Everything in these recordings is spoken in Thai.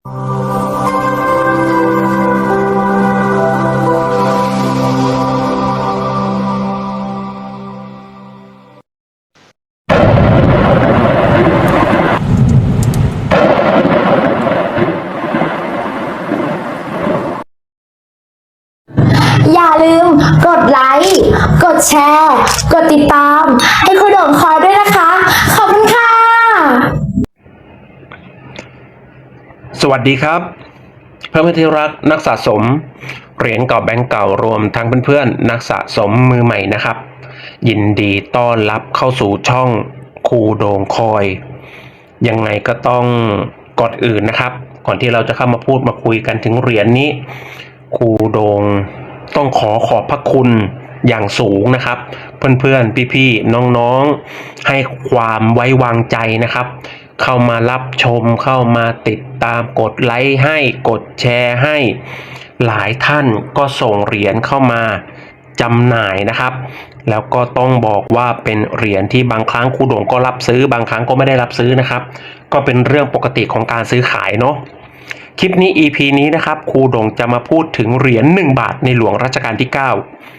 อย่าลืมกดไลค์ กดแชร์ กดติดตาม ให้ วัสดีครับ เพื่อนที่รักนักสะสม เหรียญเก่าแบงก์เก่ารวมทั้งเพื่อนๆนักสะสมมือใหม่นะครับ ยินดีต้อนรับเข้าสู่ช่องคูโดงคอย ยังไงก็ต้องก่อนอื่นนะครับ ก่อนที่เราจะเข้ามาพูดมาคุยกันถึงเหรียญนี้คูโดงต้องขอขอบพระคุณอย่างสูงนะครับ เพื่อนๆพี่ๆน้องๆให้ความไว้วางใจนะครับ เข้ามารับชมเข้ามาติดตามกดไลค์ให้กดแชร์ให้ หลายท่านก็ส่งเหรียญเข้ามาจำหน่ายนะครับ แล้วก็ต้องบอกว่าเป็นเหรียญที่บางครั้งครูโด่งก็รับซื้อบางครั้งก็ไม่ได้รับซื้อนะครับ ก็เป็นเรื่องปกติของการซื้อขายเนาะคลิปนี้ EP นี้นะครับครูโดงจะมาพูดถึงเหรียญ1บาทในหลวงรัชกาลที่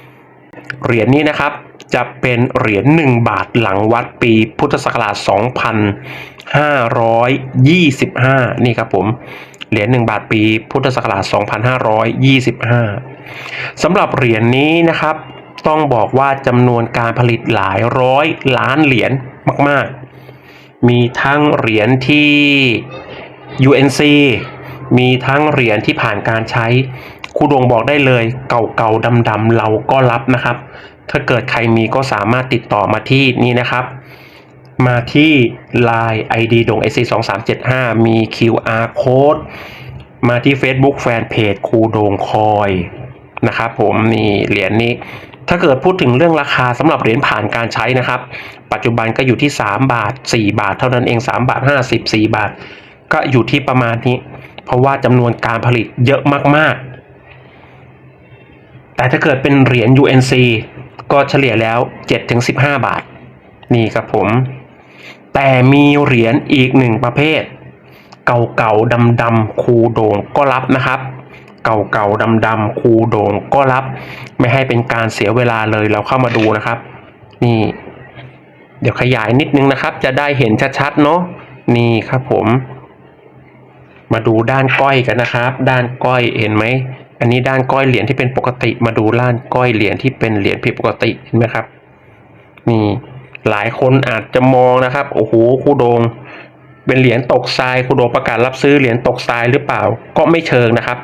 9 เหรียญนี้นะครับ จะเป็นเหรียญ1บาทหลังวัดปีพุทธศักราช 2525 นี่ครับผม เหรียญ1บาทปีพุทธศักราช 2525 สำหรับเหรียญนี้นะครับ ต้องบอกว่าจำนวนการผลิตหลายร้อยล้านเหรียญมาก ๆ มีทั้งเหรียญที่ UNC มีทั้งเหรียญที่ผ่านการใช้ครูดวงบอกได้เลย เก่าๆดำๆเราก็รับนะครับ ถ้าเกิดใครมีก็สามารถติดต่อมาที่นี่นะครับ มาที่ Line ID ดง SC 2 3 7 5มี QR code มาที่ Facebook Fanpage ครูโดงคอยนะครับผมนี่เหรียญนี้ถ้าเกิดพูดถึงเรื่องราคาสำหรับเหรียญผ่านการใช้นะครับ ปัจจุบันก็อยู่ที่ 3 บาท 4 บาท เท่านั้นเอง 3 บาท 50 4 บาท ก็อยู่ที่ประมาณนี้ เพราะว่าจำนวนการผลิตเยอะมากๆ แต่ถ้าเกิดเป็นเหรียญ UNC ก็เฉลี่ยแล้ว 7-15 บาท นี่ครับผม แต่มีเหรียญอีกหนึ่งประเภท เก่าๆดำๆคูโดงก็รับนะครับ เก่าๆดำๆคูโดงก็รับ ไม่ให้เป็นการเสียเวลาเลยเราเข้ามาดูนะครับ นี่ เดี๋ยวขยายนิดนึงนะครับ จะได้เห็นชัดๆเนาะนี่ครับผม มาดูด้านก้อยกันนะครับ ด้านก้อยเห็นไหม อันนี้ด้านก้อยเหรียญที่เป็นปกติมาดูด้านก้อยเหรียญที่เป็นเหรียญผิดปกติเห็นไหมครับนี่หลายคนอาจจะมองนะครับโอ้โหครูโดงเป็นเหรียญตกทรายครูโดงประกาศรับซื้อเหรียญตกทรายหรือเปล่า ก็ไม่เชิงนะครับ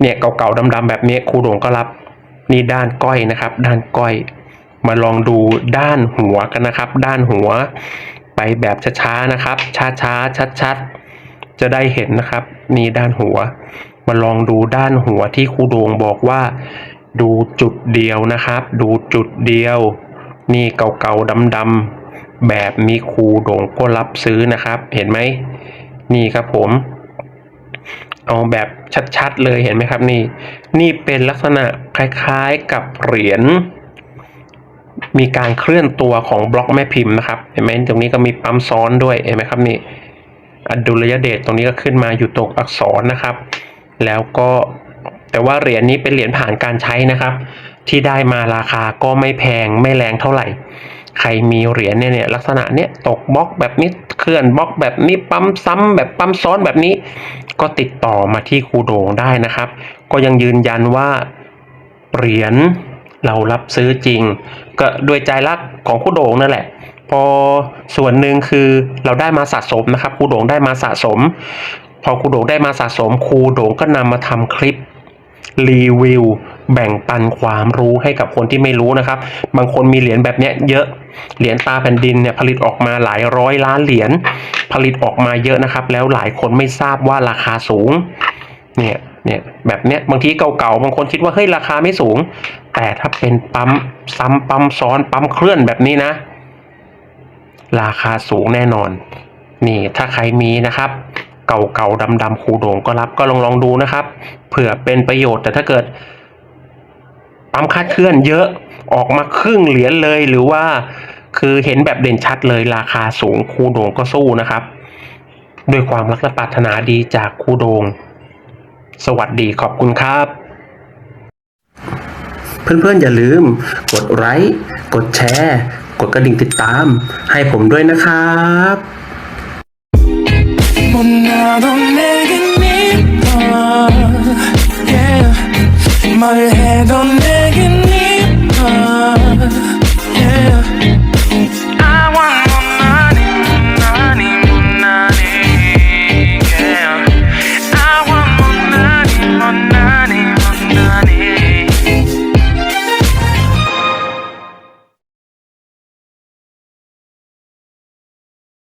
เนี่ยเก่าๆดำๆแบบนี้ครูโดงก็รับนี่ด้านก้อยนะครับ ด้านก้อย มาลองดูด้านหัวกันนะครับ ด้านหัว ไปแบบช้าๆนะครับ ช้าๆชัดๆจะได้เห็นนะครับ นี่ด้านหัว มาลองดูด้านหัวที่ครูโดงบอกว่า ดูจุดเดียวนะครับ ดูจุดเดียว นี่เก่าๆดำๆแบบมีครูโดงก็รับซื้อนะครับ เห็นไหมนี่ครับผม เอาแบบชัดๆเลยเห็นไหมครับ นี่ นี่เป็นลักษณะคล้ายๆกับเหรียญมีการเคลื่อนตัวของบล็อกแม่พิมพ์นะครับเห็นไหมตรงนี้ก็มีปั๊มซ้อนด้วยเห็นไหมครับนี่อดุลยเดชตรงนี้ก็ขึ้นมาอยู่ตรงอักษรนะครับ แล้วก็แต่ว่าเหรียญนี้เป็นเหรียญผ่านการใช้นะครับ ที่ได้มาราคาก็ไม่แพงไม่แรงเท่าไหร่ ใครมีเหรียญเนี่ยเนี่ยลักษณะเนี้ยตกบล็อกแบบนี้เคลื่อนบล็อกแบบนี้ปั๊มซ้ำแบบปั๊มซ้อนแบบนี้ ก็ติดต่อมาที่ครูโด่งได้นะครับ ก็ยังยืนยันว่าเหรียญเรารับซื้อจริง ก็ด้วยใจรักของครูโด่งนั่นแหละ พอส่วนหนึ่งคือเราได้มาสะสมนะครับครูโด่งได้มาสะสม พอครูโด่งได้มาสะสมครูโด่งก็นำมาทำคลิปรีวิวแบ่งปันความรู้ให้กับคนที่ไม่รู้นะครับ บางคนมีเหรียญแบบนี้เยอะ เหรียญตาแผ่นดินเนี่ยผลิตออกมาหลายร้อยล้านเหรียญ ผลิตออกมาเยอะนะครับ แล้วหลายคนไม่ทราบว่าราคาสูง เนี่ย เนี่ย แบบเนี้ย บางทีเก่าๆ บางคนคิดว่าเฮ้ยราคาไม่สูง แต่ถ้าเป็นปั๊มซ้ำปั๊มซ้อนปั๊มเคลื่อนแบบนี้นะ ราคาสูงแน่นอน นี่ถ้าใครมีนะครับ เก่าๆดำๆคูโด่งก็รับก็ลองลองดูนะครับ เผื่อเป็นประโยชน์แต่ถ้าเกิดปั๊มคาดเคลื่อนเยอะออกมาครึ่งเหรียญเลยหรือว่าคือเห็นแบบเด่นชัดเลยราคาสูงคูโด่งก็สู้นะครับ ด้วยความรักและปรารถนาดีจากคูโด่งสวัสดีขอบคุณครับ เพื่อนๆอย่าลืม กดไลค์กดแชร์ กดกระดิ่งติดตาม ให้ผมด้วยนะครับ 나도 내게 믿어 yeah. 뭘 해도 내